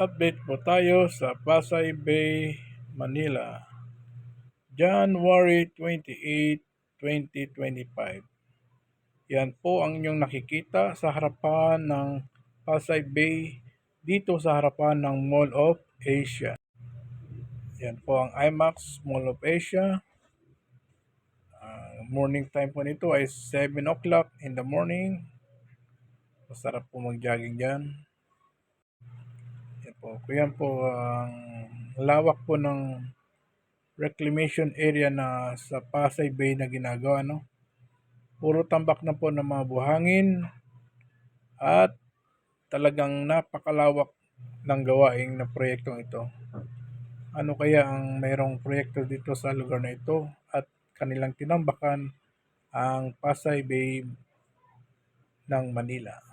Update po tayo sa Pasay Bay, Manila. January 28, 2025. Yan po ang inyong nakikita sa harapan ng Pasay Bay dito sa harapan ng Mall of Asia. Yan po ang IMAX Mall of Asia. Ah, morning time po nito ay 7 o'clock in the morning. Masarap po mag-jogging dyan. Po. Yan po ang lawak po ng reclamation area na sa Pasay Bay na ginagawa. No? Puro tambak na po ng mga buhangin at talagang napakalawak ng gawain na proyektong ito. Ano kaya ang mayroong proyekto dito sa lugar na ito at kanilang tinambakan ang Pasay Bay ng Manila.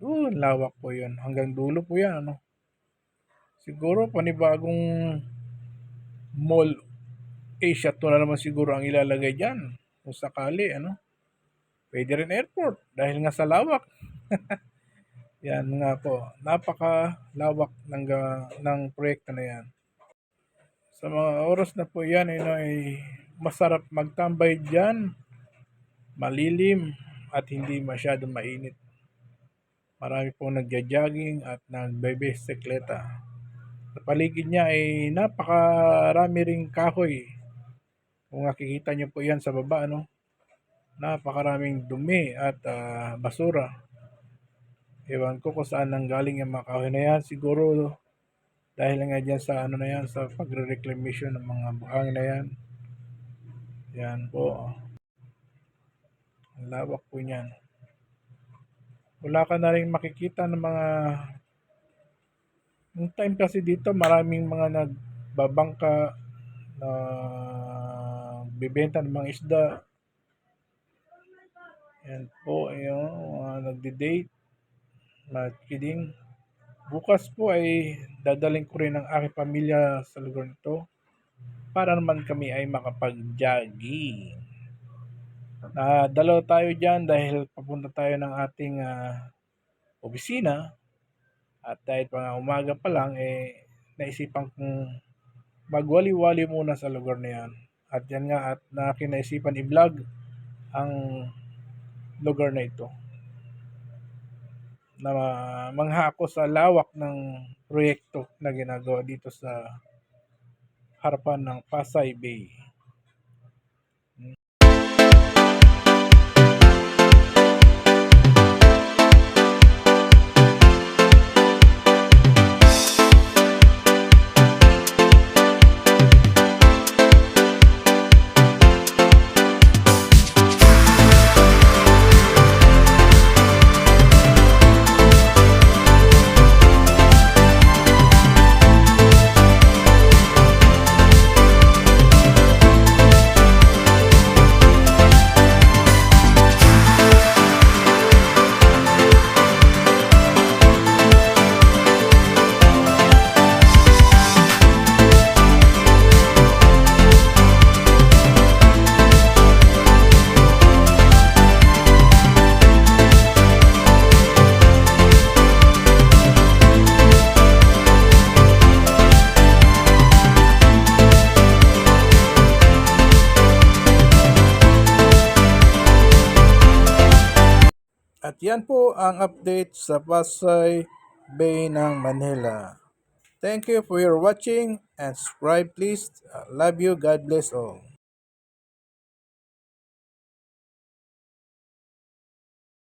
Oo, lawak po yun. Hanggang dulo po yan. Ano? Siguro panibagong mall Asia to na naman siguro ang ilalagay dyan. Kung sakali, ano? Pwede rin airport dahil nga sa lawak. yan nga po. Napaka lawak ng, ng proyekto na yan. Sa mga oras na po yan ay, ay masarap magtambay dyan. Malilim at hindi masyadong mainit. Marami pong nagja-jogging at nagbe-bisikleta. Sa paligid niya ay napakarami ring kahoy. Kung nakikita niyo po yan sa baba, no? Napakaraming dumi at ah, basura. Ewan ko kung saan nanggaling yung mga kahoy na yan. Siguro dahil nga dyan sa ano na yan, sa pagre-reclamation ng mga buhangin na yan. Yan po. Ang lawak po niyan wala ka na rin makikita ng mga yung time kasi dito maraming mga nagbabangka na bibenta ng mga isda. Yan po ayun mga nagde-date na kidding bukas po ay dadaling ko rin ang aking pamilya sa lugar nito para naman kami ay makapag-jogging Ah, dalaw tayo diyan dahil papunta tayo ng ating ah, opisina at dahil pa nga umaga pa lang eh naisipan kong magwali-wali muna sa lugar na yan. At yan nga at na kinaisipan i-vlog ang lugar na ito. Na mangha ako sa lawak ng proyekto na ginagawa dito sa harapan ng Pasay Bay. At yan po ang update sa Pasay Bay ng Manila. Thank you for your watching and subscribe please. Uh, Love you. God bless all.